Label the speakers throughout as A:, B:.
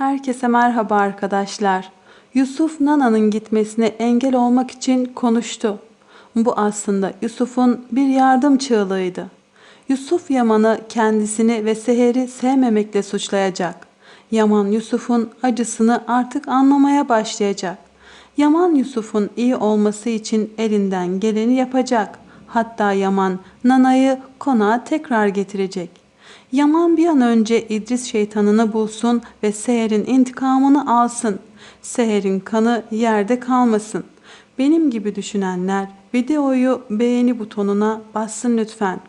A: Herkese merhaba arkadaşlar. Yusuf Nana'nın gitmesine engel olmak için konuştu. Bu aslında Yusuf'un bir yardım çığlığıydı. Yusuf Yaman'ı kendisini ve Seher'i sevmemekle suçlayacak. Yaman Yusuf'un acısını artık anlamaya başlayacak. Yaman Yusuf'un iyi olması için elinden geleni yapacak. Hatta Yaman Nana'yı konağa tekrar getirecek. Yaman bir an önce İdris şeytanını bulsun ve Seher'in intikamını alsın. Seher'in kanı yerde kalmasın. Benim gibi düşünenler videoyu beğeni butonuna bassın lütfen.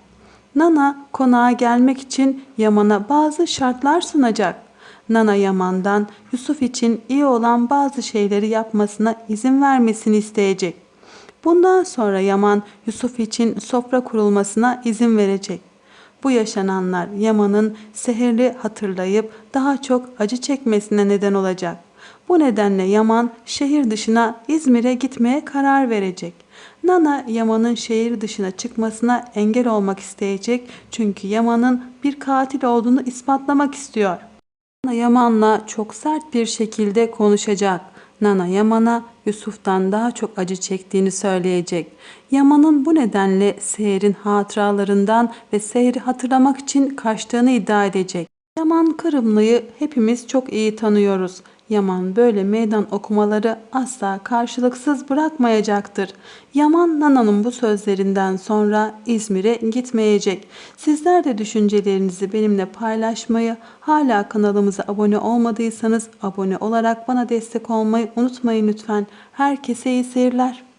A: Nana konağa gelmek için Yaman'a bazı şartlar sunacak. Nana Yaman'dan Yusuf için iyi olan bazı şeyleri yapmasına izin vermesini isteyecek. Bundan sonra Yaman Yusuf için sofra kurulmasına izin verecek. Bu yaşananlar Yaman'ın Seher'i hatırlayıp daha çok acı çekmesine neden olacak. Bu nedenle Yaman şehir dışına İzmir'e gitmeye karar verecek. Nana Yaman'ın şehir dışına çıkmasına engel olmak isteyecek çünkü Yaman'ın bir katil olduğunu ispatlamak istiyor. Nana Yaman'la çok sert bir şekilde konuşacak. Nana Yaman'a Yusuf'tan daha çok acı çektiğini söyleyecek. Yaman'ın bu nedenle Seher'in hatıralarından ve Seher'i hatırlamak için kaçtığını iddia edecek. Yaman Kırımlı'yı hepimiz çok iyi tanıyoruz. Yaman böyle meydan okumaları asla karşılıksız bırakmayacaktır. Yaman Nana'nın bu sözlerinden sonra İzmir'e gitmeyecek. Sizler de düşüncelerinizi benimle paylaşmayı, hala kanalımıza abone olmadıysanız abone olarak bana destek olmayı unutmayın lütfen. Herkese iyi seyirler.